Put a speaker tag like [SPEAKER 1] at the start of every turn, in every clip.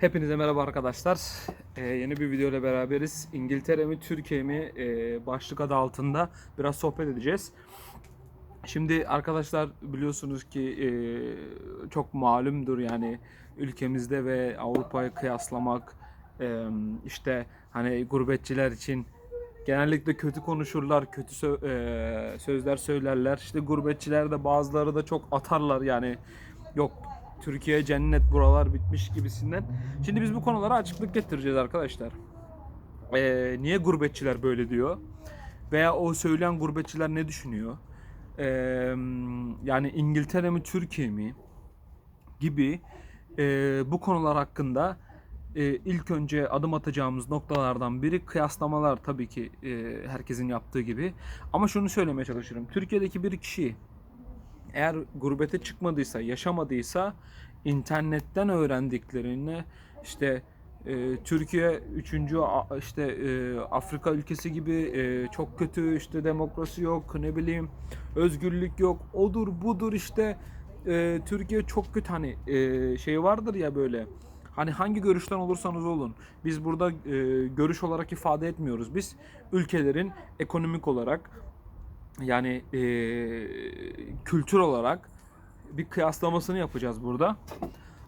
[SPEAKER 1] Hepinize merhaba arkadaşlar. Ee, yeni bir video ile beraberiz. İngiltere mi Türkiye mi e, başlık adı altında biraz sohbet edeceğiz. Şimdi arkadaşlar biliyorsunuz ki e, çok malumdur yani ülkemizde ve Avrupa'yı kıyaslamak e, işte hani gurbetçiler için genellikle kötü konuşurlar, kötü sö- e, sözler söylerler. İşte gurbetçiler de bazıları da çok atarlar yani yok Türkiye cennet buralar bitmiş gibisinden. Şimdi biz bu konulara açıklık getireceğiz arkadaşlar. Ee, niye gurbetçiler böyle diyor? Veya o söyleyen gurbetçiler ne düşünüyor? Ee, yani İngiltere mi Türkiye mi? Gibi e, bu konular hakkında e, ilk önce adım atacağımız noktalardan biri kıyaslamalar tabii ki e, herkesin yaptığı gibi. Ama şunu söylemeye çalışıyorum. Türkiye'deki bir kişi eğer gurbete çıkmadıysa, yaşamadıysa internetten öğrendiklerini işte e, Türkiye 3. işte e, Afrika ülkesi gibi e, çok kötü işte demokrasi yok ne bileyim özgürlük yok odur budur işte e, Türkiye çok kötü hani e, şey vardır ya böyle hani hangi görüşten olursanız olun biz burada e, görüş olarak ifade etmiyoruz biz ülkelerin ekonomik olarak yani e, kültür olarak bir kıyaslamasını yapacağız burada.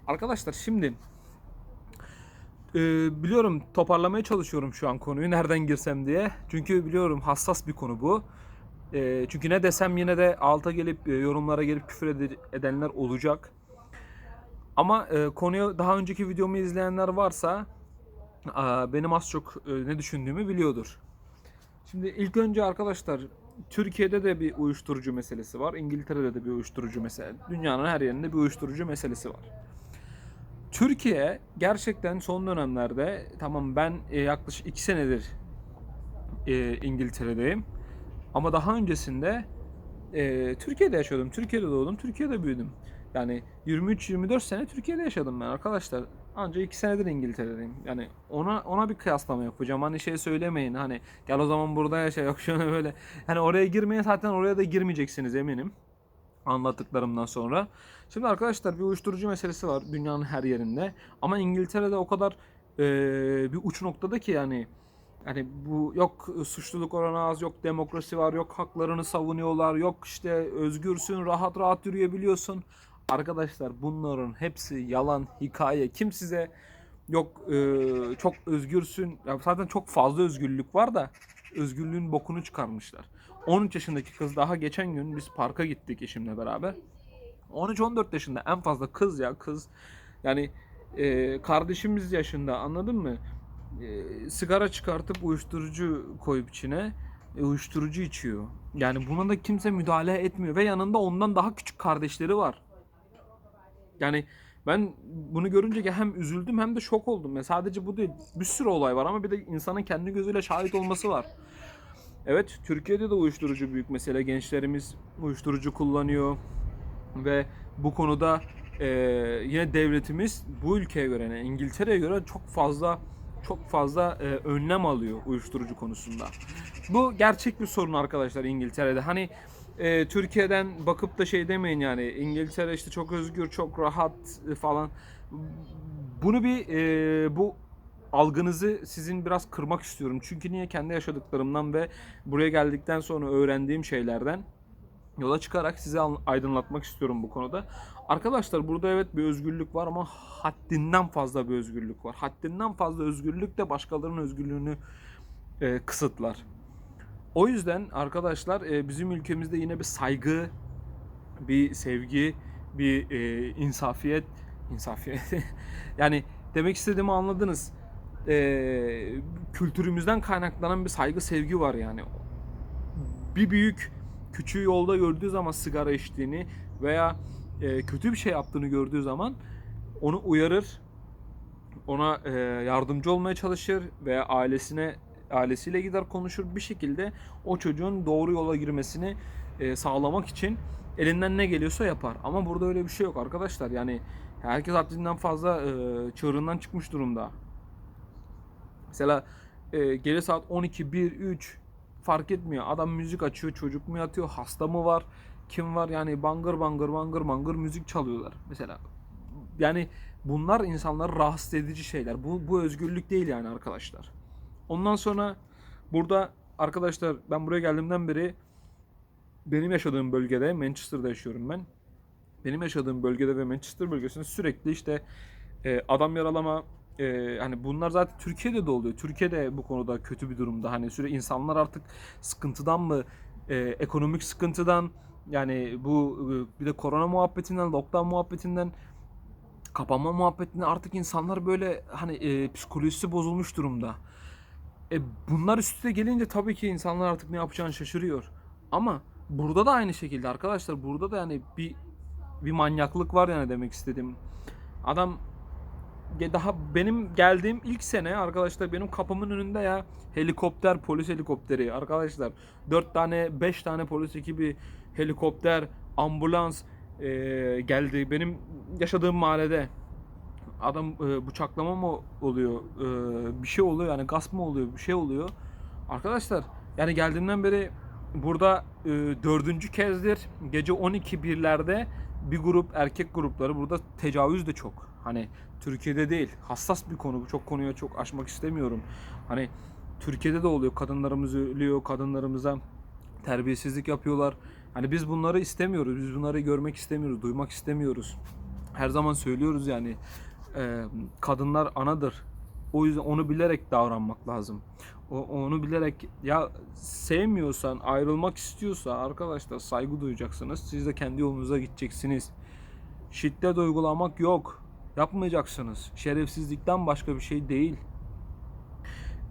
[SPEAKER 1] Arkadaşlar şimdi e, biliyorum toparlamaya çalışıyorum şu an konuyu nereden girsem diye. Çünkü biliyorum hassas bir konu bu. E, çünkü ne desem yine de alta gelip e, yorumlara gelip küfür ede- edenler olacak. Ama e, konuyu daha önceki videomu izleyenler varsa a, benim az çok e, ne düşündüğümü biliyordur. Şimdi ilk önce arkadaşlar Türkiye'de de bir uyuşturucu meselesi var. İngiltere'de de bir uyuşturucu mesele. Dünyanın her yerinde bir uyuşturucu meselesi var. Türkiye gerçekten son dönemlerde tamam ben e, yaklaşık 2 senedir e, İngiltere'deyim. Ama daha öncesinde e, Türkiye'de yaşıyordum. Türkiye'de doğdum. Türkiye'de büyüdüm. Yani 23-24 sene Türkiye'de yaşadım ben arkadaşlar. Ancak 2 senedir İngiltere'deyim. Yani ona ona bir kıyaslama yapacağım. Hani şey söylemeyin hani gel o zaman burada yaşa yok şöyle böyle. Hani oraya girmeye zaten oraya da girmeyeceksiniz eminim. Anlattıklarımdan sonra. Şimdi arkadaşlar bir uyuşturucu meselesi var dünyanın her yerinde. Ama İngiltere'de o kadar e, bir uç noktada ki yani yani bu yok suçluluk oranı az, yok demokrasi var, yok haklarını savunuyorlar, yok işte özgürsün, rahat rahat yürüyebiliyorsun. Arkadaşlar bunların hepsi yalan, hikaye. Kim size yok e, çok özgürsün, ya zaten çok fazla özgürlük var da özgürlüğün bokunu çıkarmışlar. 13 yaşındaki kız daha geçen gün biz parka gittik eşimle beraber. 13-14 yaşında en fazla kız ya kız. Yani e, kardeşimiz yaşında anladın mı? E, sigara çıkartıp uyuşturucu koyup içine e, uyuşturucu içiyor. Yani buna da kimse müdahale etmiyor ve yanında ondan daha küçük kardeşleri var. Yani ben bunu görünce hem üzüldüm hem de şok oldum. Ya sadece bu değil. Bir sürü olay var ama bir de insanın kendi gözüyle şahit olması var. Evet, Türkiye'de de uyuşturucu büyük mesele. Gençlerimiz uyuşturucu kullanıyor ve bu konuda e, yine devletimiz bu ülkeye göre, yani İngiltere'ye göre çok fazla çok fazla e, önlem alıyor uyuşturucu konusunda. Bu gerçek bir sorun arkadaşlar İngiltere'de. Hani e, Türkiye'den bakıp da şey demeyin yani İngiltere işte çok özgür, çok rahat e, falan. Bunu bir e, bu algınızı sizin biraz kırmak istiyorum. Çünkü niye kendi yaşadıklarımdan ve buraya geldikten sonra öğrendiğim şeylerden yola çıkarak size an- aydınlatmak istiyorum bu konuda. Arkadaşlar burada evet bir özgürlük var ama haddinden fazla bir özgürlük var. Haddinden fazla özgürlük de başkalarının özgürlüğünü e, kısıtlar. O yüzden arkadaşlar e, bizim ülkemizde yine bir saygı, bir sevgi, bir e, insafiyet, insafiyet yani demek istediğimi anladınız. E, kültürümüzden kaynaklanan bir saygı, sevgi var yani. Bir büyük küçüğü yolda gördüğü zaman sigara içtiğini veya kötü bir şey yaptığını gördüğü zaman onu uyarır, ona yardımcı olmaya çalışır veya ailesine ailesiyle gider konuşur bir şekilde o çocuğun doğru yola girmesini e, sağlamak için elinden ne geliyorsa yapar. Ama burada öyle bir şey yok arkadaşlar. Yani herkes haddinden fazla e, çığırından çıkmış durumda. Mesela e, gece saat 12, 1, 3 fark etmiyor. Adam müzik açıyor, çocuk mu yatıyor, hasta mı var, kim var yani bangır bangır bangır bangır müzik çalıyorlar mesela. Yani bunlar insanları rahatsız edici şeyler. Bu, bu özgürlük değil yani arkadaşlar. Ondan sonra burada arkadaşlar ben buraya geldiğimden beri benim yaşadığım bölgede Manchester'da yaşıyorum ben. Benim yaşadığım bölgede ve Manchester bölgesinde sürekli işte e, adam yaralama e, hani bunlar zaten Türkiye'de de oluyor. Türkiye'de bu konuda kötü bir durumda. Hani süre insanlar artık sıkıntıdan mı e, ekonomik sıkıntıdan yani bu e, bir de korona muhabbetinden, lockdown muhabbetinden kapanma muhabbetinden artık insanlar böyle hani e, psikolojisi bozulmuş durumda. E, bunlar üstüne gelince tabii ki insanlar artık ne yapacağını şaşırıyor. Ama burada da aynı şekilde arkadaşlar burada da yani bir bir manyaklık var yani demek istedim. Adam daha benim geldiğim ilk sene arkadaşlar benim kapımın önünde ya helikopter polis helikopteri arkadaşlar 4 tane 5 tane polis ekibi helikopter ambulans e, geldi benim yaşadığım mahallede adam e, bıçaklama mı oluyor e, bir şey oluyor yani gasp mı oluyor bir şey oluyor. Arkadaşlar yani geldiğimden beri burada e, dördüncü kezdir. Gece 12 birlerde bir grup erkek grupları burada tecavüz de çok. Hani Türkiye'de değil hassas bir konu bu. Çok konuya çok açmak istemiyorum. Hani Türkiye'de de oluyor kadınlarımız ölüyor kadınlarımıza terbiyesizlik yapıyorlar. Hani biz bunları istemiyoruz biz bunları görmek istemiyoruz duymak istemiyoruz. Her zaman söylüyoruz yani e, kadınlar anadır. O yüzden onu bilerek davranmak lazım. O, onu bilerek ya sevmiyorsan, ayrılmak istiyorsa arkadaşlar saygı duyacaksınız. Siz de kendi yolunuza gideceksiniz. Şiddet uygulamak yok. Yapmayacaksınız. Şerefsizlikten başka bir şey değil.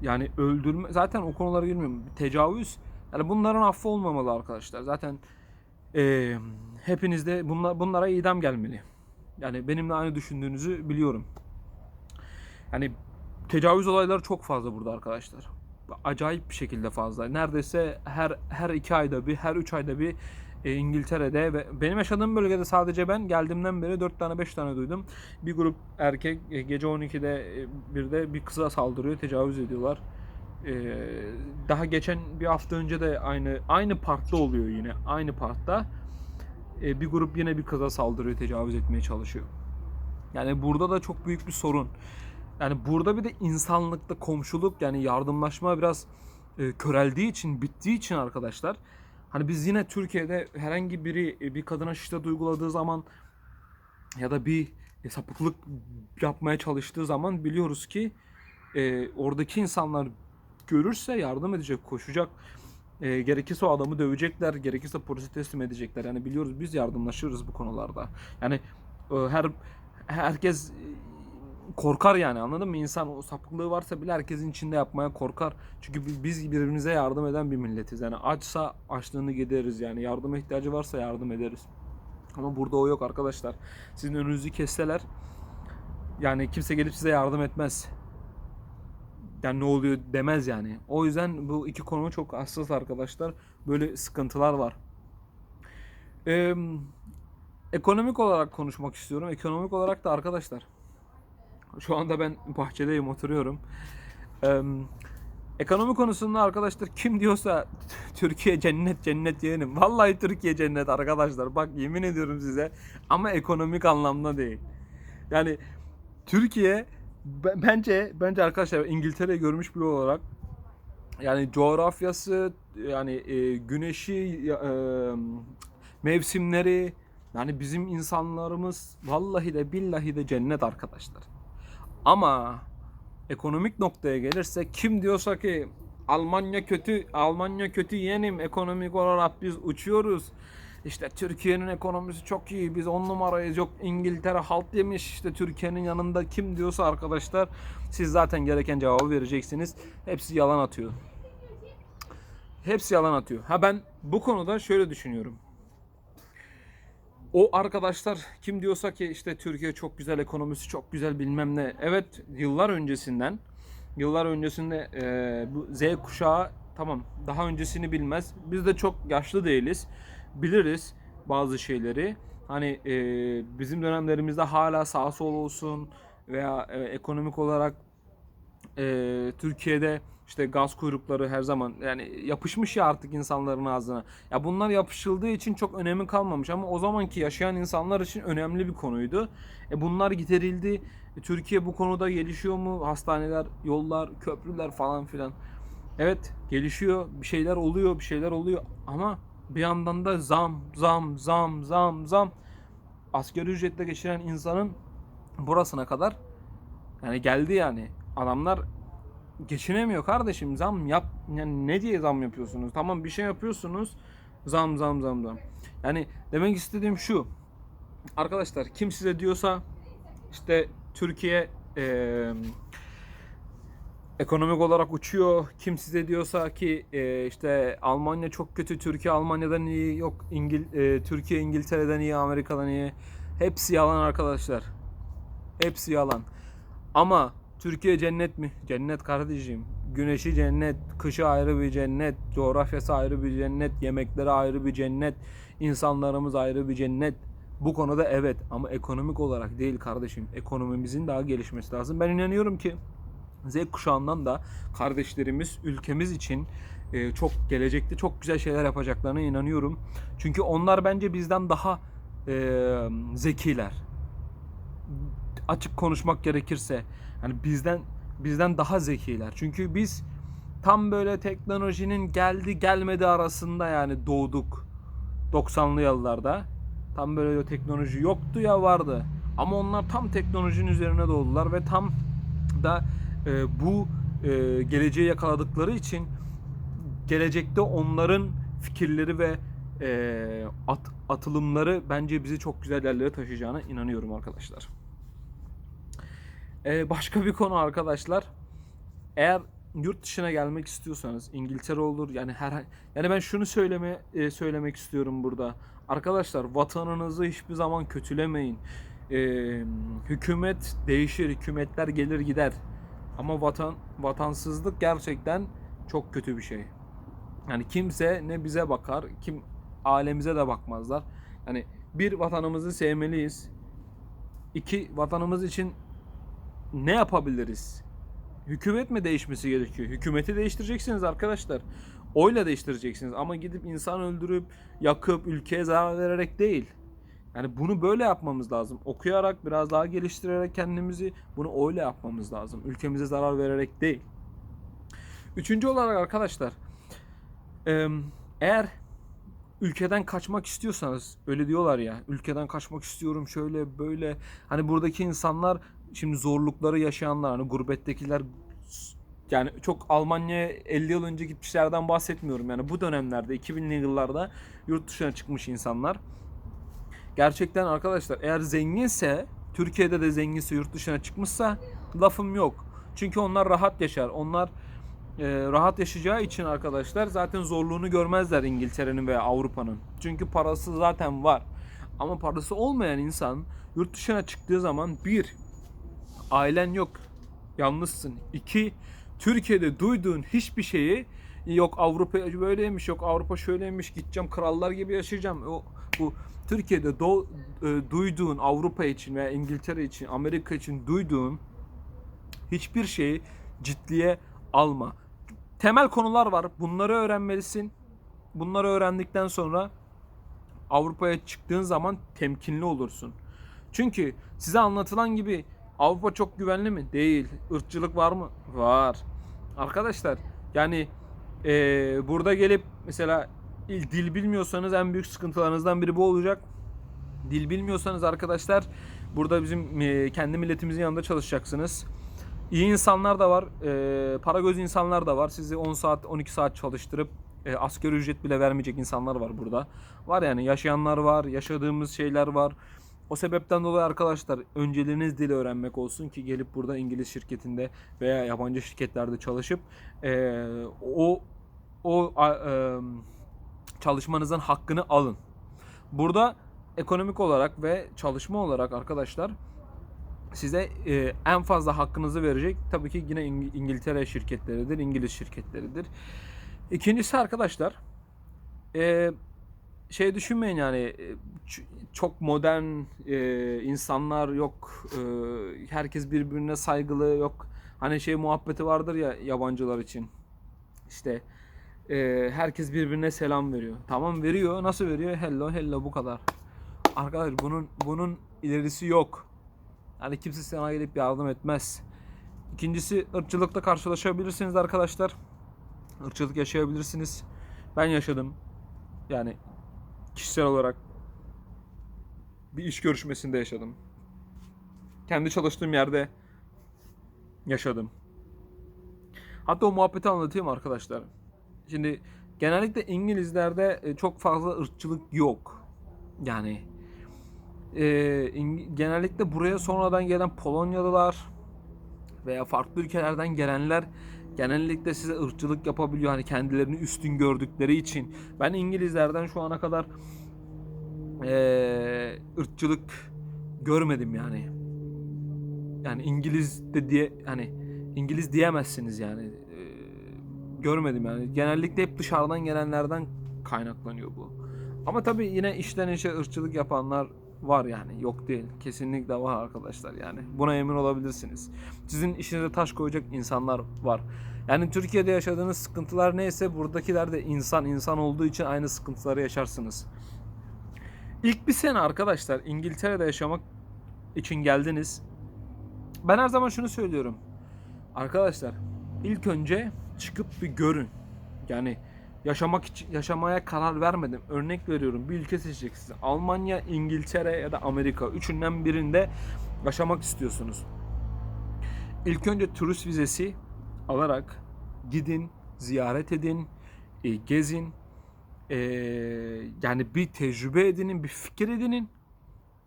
[SPEAKER 1] Yani öldürme zaten o konulara girmiyorum. Tecavüz yani bunların affı olmamalı arkadaşlar. Zaten e, hepiniz de bunlar, bunlara idam gelmeli. Yani benimle aynı düşündüğünüzü biliyorum. Yani tecavüz olayları çok fazla burada arkadaşlar. Acayip bir şekilde fazla. Neredeyse her her iki ayda bir, her üç ayda bir e, İngiltere'de ve benim yaşadığım bölgede sadece ben geldiğimden beri 4 tane 5 tane duydum. Bir grup erkek e, gece 12'de e, bir de bir kıza saldırıyor, tecavüz ediyorlar. E, daha geçen bir hafta önce de aynı aynı parkta oluyor yine. Aynı parkta e, bir grup yine bir kıza saldırıyor, tecavüz etmeye çalışıyor. Yani burada da çok büyük bir sorun. Yani burada bir de insanlıkta komşuluk yani yardımlaşma biraz e, köreldiği için, bittiği için arkadaşlar. Hani biz yine Türkiye'de herhangi biri e, bir kadına şiddet uyguladığı zaman ya da bir sapıklık yapmaya çalıştığı zaman biliyoruz ki e, oradaki insanlar görürse yardım edecek, koşacak. E, gerekirse o adamı dövecekler, gerekirse polise teslim edecekler. Yani biliyoruz biz yardımlaşıyoruz bu konularda. Yani e, her herkes e, korkar yani anladın mı? İnsan o sapıklığı varsa bile herkesin içinde yapmaya korkar. Çünkü bi- biz birbirimize yardım eden bir milletiz. Yani açsa açlığını gideriz yani yardıma ihtiyacı varsa yardım ederiz. Ama burada o yok arkadaşlar. Sizin önünüzü kesseler yani kimse gelip size yardım etmez. Yani ne oluyor demez yani. O yüzden bu iki konu çok hassas arkadaşlar. Böyle sıkıntılar var. Ee, ekonomik olarak konuşmak istiyorum. Ekonomik olarak da arkadaşlar. Şu anda ben bahçedeyim oturuyorum. Ee, ekonomi konusunda arkadaşlar kim diyorsa Türkiye cennet cennet yeğenim. Vallahi Türkiye cennet arkadaşlar. Bak yemin ediyorum size. Ama ekonomik anlamda değil. Yani Türkiye bence bence arkadaşlar İngiltere görmüş biri olarak yani coğrafyası yani e, güneşi e, mevsimleri yani bizim insanlarımız vallahi de billahi de cennet arkadaşlar. Ama ekonomik noktaya gelirse kim diyorsa ki Almanya kötü, Almanya kötü yeğenim ekonomik olarak biz uçuyoruz. İşte Türkiye'nin ekonomisi çok iyi. Biz on numarayız. Yok İngiltere halt yemiş. İşte Türkiye'nin yanında kim diyorsa arkadaşlar siz zaten gereken cevabı vereceksiniz. Hepsi yalan atıyor. Hepsi yalan atıyor. Ha ben bu konuda şöyle düşünüyorum. O arkadaşlar kim diyorsa ki işte Türkiye çok güzel ekonomisi çok güzel bilmem ne. Evet yıllar öncesinden yıllar öncesinde e, bu Z kuşağı tamam daha öncesini bilmez. Biz de çok yaşlı değiliz. Biliriz bazı şeyleri. Hani e, bizim dönemlerimizde hala sağ sol olsun veya e, ekonomik olarak e, Türkiye'de işte gaz kuyrukları her zaman yani yapışmış ya artık insanların ağzına. Ya bunlar yapışıldığı için çok önemi kalmamış ama o zamanki yaşayan insanlar için önemli bir konuydu. E bunlar giderildi. E, Türkiye bu konuda gelişiyor mu? Hastaneler, yollar, köprüler falan filan. Evet gelişiyor. Bir şeyler oluyor, bir şeyler oluyor ama bir yandan da zam, zam, zam, zam, zam. Asgari ücretle geçiren insanın burasına kadar yani geldi yani. Adamlar geçinemiyor kardeşim. Zam yap yani ne diye zam yapıyorsunuz? Tamam bir şey yapıyorsunuz. Zam zam zam zam. Yani demek istediğim şu. Arkadaşlar kim size diyorsa işte Türkiye eee, ekonomik olarak uçuyor. Kim size diyorsa ki eee, işte Almanya çok kötü, Türkiye Almanya'dan iyi, yok İngil eee, Türkiye İngiltere'den iyi, Amerika'dan iyi. Hepsi yalan arkadaşlar. Hepsi yalan. Ama Türkiye cennet mi? Cennet kardeşim. Güneşi cennet, kışı ayrı bir cennet, coğrafyası ayrı bir cennet, yemekleri ayrı bir cennet, insanlarımız ayrı bir cennet. Bu konuda evet ama ekonomik olarak değil kardeşim. Ekonomimizin daha gelişmesi lazım. Ben inanıyorum ki Z kuşağından da kardeşlerimiz ülkemiz için e, çok gelecekte çok güzel şeyler yapacaklarına inanıyorum. Çünkü onlar bence bizden daha e, zekiler açık konuşmak gerekirse hani bizden bizden daha zekiler. Çünkü biz tam böyle teknolojinin geldi gelmedi arasında yani doğduk 90'lı yıllarda. Tam böyle teknoloji yoktu ya vardı. Ama onlar tam teknolojinin üzerine doğdular ve tam da e, bu e, geleceği yakaladıkları için gelecekte onların fikirleri ve e, at, atılımları bence bizi çok güzel yerlere taşıyacağına inanıyorum arkadaşlar. Ee, başka bir konu arkadaşlar. Eğer yurt dışına gelmek istiyorsanız İngiltere olur yani her yani ben şunu söyleme e, söylemek istiyorum burada. Arkadaşlar vatanınızı hiçbir zaman kötülemeyin. Ee, hükümet değişir, hükümetler gelir gider. Ama vatan vatansızlık gerçekten çok kötü bir şey. Yani kimse ne bize bakar, kim ailemize de bakmazlar. Yani bir vatanımızı sevmeliyiz. İki vatanımız için ne yapabiliriz? Hükümet mi değişmesi gerekiyor? Hükümeti değiştireceksiniz arkadaşlar. Oyla değiştireceksiniz ama gidip insan öldürüp, yakıp, ülkeye zarar vererek değil. Yani bunu böyle yapmamız lazım. Okuyarak, biraz daha geliştirerek kendimizi bunu oyla yapmamız lazım. Ülkemize zarar vererek değil. Üçüncü olarak arkadaşlar, eğer ülkeden kaçmak istiyorsanız öyle diyorlar ya ülkeden kaçmak istiyorum şöyle böyle hani buradaki insanlar şimdi zorlukları yaşayanlar hani gurbettekiler yani çok Almanya'ya 50 yıl önce gitmişlerden bahsetmiyorum yani bu dönemlerde 2000'li yıllarda yurt dışına çıkmış insanlar gerçekten arkadaşlar eğer zenginse Türkiye'de de zenginse yurt dışına çıkmışsa lafım yok çünkü onlar rahat yaşar onlar e, rahat yaşayacağı için arkadaşlar zaten zorluğunu görmezler İngiltere'nin veya Avrupa'nın. Çünkü parası zaten var. Ama parası olmayan insan yurt dışına çıktığı zaman bir ailen yok. Yalnızsın. İki Türkiye'de duyduğun hiçbir şeyi yok Avrupa böyleymiş yok Avrupa şöyleymiş gideceğim krallar gibi yaşayacağım. O bu Türkiye'de do, e, duyduğun Avrupa için veya İngiltere için Amerika için duyduğun hiçbir şeyi ciddiye alma. Temel konular var. Bunları öğrenmelisin. Bunları öğrendikten sonra Avrupa'ya çıktığın zaman temkinli olursun. Çünkü size anlatılan gibi Avrupa çok güvenli mi? Değil. Irkçılık var mı? Var. Arkadaşlar yani ee, burada gelip mesela dil bilmiyorsanız en büyük sıkıntılarınızdan biri bu olacak. Dil bilmiyorsanız arkadaşlar burada bizim e, kendi milletimizin yanında çalışacaksınız. İyi insanlar da var, e, para göz insanlar da var. Sizi 10 saat, 12 saat çalıştırıp e, asgari ücret bile vermeyecek insanlar var burada. Var yani yaşayanlar var, yaşadığımız şeyler var. O sebepten dolayı arkadaşlar önceliğiniz dili öğrenmek olsun ki gelip burada İngiliz şirketinde veya yabancı şirketlerde çalışıp e, o o a, e, çalışmanızın hakkını alın. Burada ekonomik olarak ve çalışma olarak arkadaşlar size e, en fazla hakkınızı verecek tabii ki yine İng- İngiltere şirketleridir, İngiliz şirketleridir. İkincisi arkadaşlar e, şey düşünmeyin yani e, çok modern e, insanlar yok, e, herkes birbirine saygılı yok. Hani şey muhabbeti vardır ya yabancılar için. İşte e, herkes birbirine selam veriyor. Tamam veriyor. Nasıl veriyor? Hello hello bu kadar. Arkadaş bunun bunun ilerisi yok. Yani kimse sana gelip yardım etmez. İkincisi ırkçılıkla karşılaşabilirsiniz arkadaşlar. Irkçılık yaşayabilirsiniz. Ben yaşadım. Yani kişisel olarak bir iş görüşmesinde yaşadım. Kendi çalıştığım yerde yaşadım. Hatta o muhabbeti anlatayım arkadaşlar. Şimdi genellikle İngilizlerde e, çok fazla ırkçılık yok. Yani e, genellikle buraya sonradan gelen Polonyalılar veya farklı ülkelerden gelenler genellikle size ırkçılık yapabiliyor. Hani kendilerini üstün gördükleri için. Ben İngilizlerden şu ana kadar e, ırkçılık görmedim yani. Yani İngiliz de diye hani İngiliz diyemezsiniz yani. Görmedim yani. Genellikle hep dışarıdan gelenlerden kaynaklanıyor bu. Ama tabii yine işten işe ırkçılık yapanlar var yani. Yok değil. Kesinlikle var arkadaşlar yani. Buna emin olabilirsiniz. Sizin işinize taş koyacak insanlar var. Yani Türkiye'de yaşadığınız sıkıntılar neyse buradakiler de insan insan olduğu için aynı sıkıntıları yaşarsınız. İlk bir sene arkadaşlar İngiltere'de yaşamak için geldiniz. Ben her zaman şunu söylüyorum. Arkadaşlar ilk önce çıkıp bir görün. Yani yaşamak için yaşamaya karar vermedim. Örnek veriyorum bir ülke seçeceksiniz. Almanya, İngiltere ya da Amerika. Üçünden birinde yaşamak istiyorsunuz. İlk önce turist vizesi alarak gidin, ziyaret edin, e, gezin. E, yani bir tecrübe edinin, bir fikir edinin.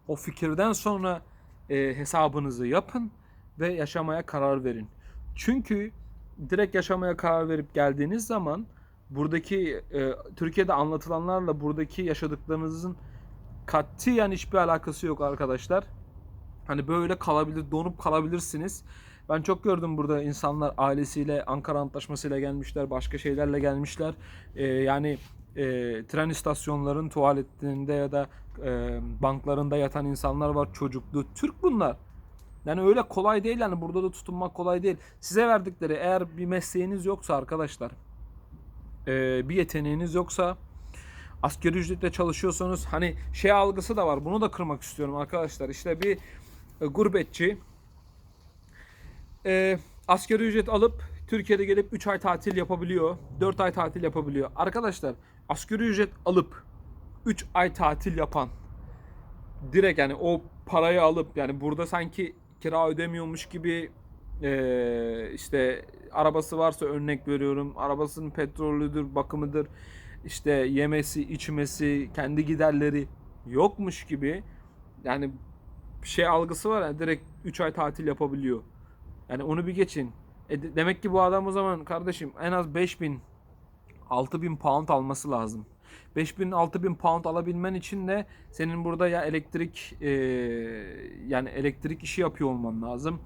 [SPEAKER 1] O fikirden sonra e, hesabınızı yapın ve yaşamaya karar verin. Çünkü direkt yaşamaya karar verip geldiğiniz zaman buradaki e, Türkiye'de anlatılanlarla buradaki yaşadıklarınızın katiyen hiçbir alakası yok arkadaşlar. Hani böyle kalabilir, donup kalabilirsiniz. Ben çok gördüm burada insanlar ailesiyle Ankara Antlaşması'yla gelmişler, başka şeylerle gelmişler. E, yani e, tren istasyonların tuvaletinde ya da e, banklarında yatan insanlar var çocuklu. Türk bunlar. Yani öyle kolay değil yani burada da tutunmak kolay değil. Size verdikleri eğer bir mesleğiniz yoksa arkadaşlar bir yeteneğiniz yoksa asgari ücretle çalışıyorsanız hani şey algısı da var. Bunu da kırmak istiyorum arkadaşlar. İşte bir e, gurbetçi asgari ücret alıp Türkiye'de gelip 3 ay tatil yapabiliyor. 4 ay tatil yapabiliyor. Arkadaşlar asgari ücret alıp 3 ay tatil yapan direkt yani o parayı alıp yani burada sanki kira ödemiyormuş gibi e, işte arabası varsa örnek veriyorum. Arabasının petrolüdür, bakımıdır. işte yemesi, içmesi, kendi giderleri yokmuş gibi yani şey algısı var ya direkt 3 ay tatil yapabiliyor. Yani onu bir geçin. E de- demek ki bu adam o zaman kardeşim en az 5000 6000 pound alması lazım. 5000 6000 pound alabilmen için de senin burada ya elektrik e, yani elektrik işi yapıyor olman lazım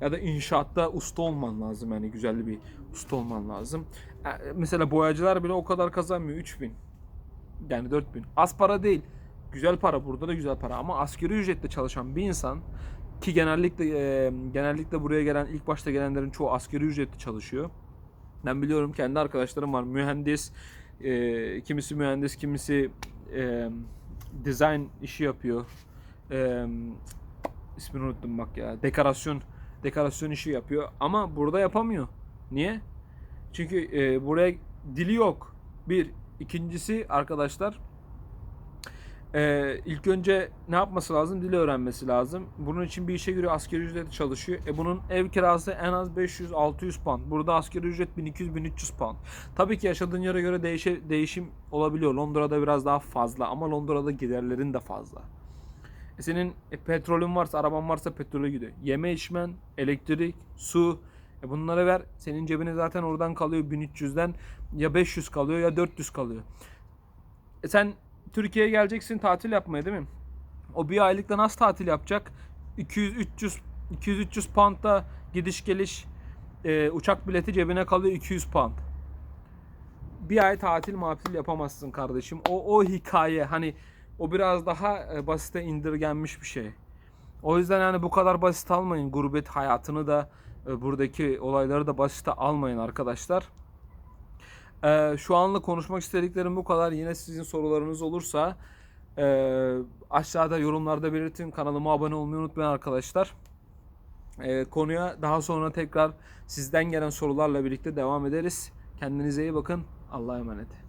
[SPEAKER 1] ya da inşaatta usta olman lazım yani güzel bir usta olman lazım. E, mesela boyacılar bile o kadar kazanmıyor 3000. Yani 4000. Az para değil. Güzel para burada da güzel para ama asgari ücretle çalışan bir insan ki genellikle e, genellikle buraya gelen ilk başta gelenlerin çoğu asgari ücretli çalışıyor. Ben biliyorum kendi arkadaşlarım var mühendis, e, kimisi mühendis, kimisi e, design işi yapıyor. E, ismini unuttum bak ya. Dekorasyon dekorasyon işi yapıyor ama burada yapamıyor. Niye? Çünkü e, buraya dili yok. Bir, ikincisi arkadaşlar ee, ilk önce ne yapması lazım? Dili öğrenmesi lazım. Bunun için bir işe giriyor, asgari ücretle çalışıyor. E bunun ev kirası en az 500-600 pound. Burada asgari ücret 1200-1300 pound. Tabii ki yaşadığın yere göre değişe, değişim olabiliyor. Londra'da biraz daha fazla ama Londra'da giderlerin de fazla. E senin e, petrolün varsa, araban varsa petrole gidiyor. Yeme içmen, elektrik, su. E bunları ver. Senin cebine zaten oradan kalıyor 1300'den ya 500 kalıyor ya 400 kalıyor. E sen Türkiye'ye geleceksin tatil yapmaya değil mi? O bir aylıkta nasıl tatil yapacak? 200 300 200 300 pound da gidiş geliş e, uçak bileti cebine kalıyor 200 pound. Bir ay tatil matil yapamazsın kardeşim. O o hikaye hani o biraz daha e, basite indirgenmiş bir şey. O yüzden yani bu kadar basit almayın gurbet hayatını da E, buradaki olayları da basite almayın arkadaşlar. E, şu anlık konuşmak istediklerim bu kadar. Yine sizin sorularınız olursa e, aşağıda yorumlarda belirtin. Kanalıma abone olmayı unutmayın arkadaşlar. E, konuya daha sonra tekrar sizden gelen sorularla birlikte devam ederiz. Kendinize iyi bakın. Allah'a emanet.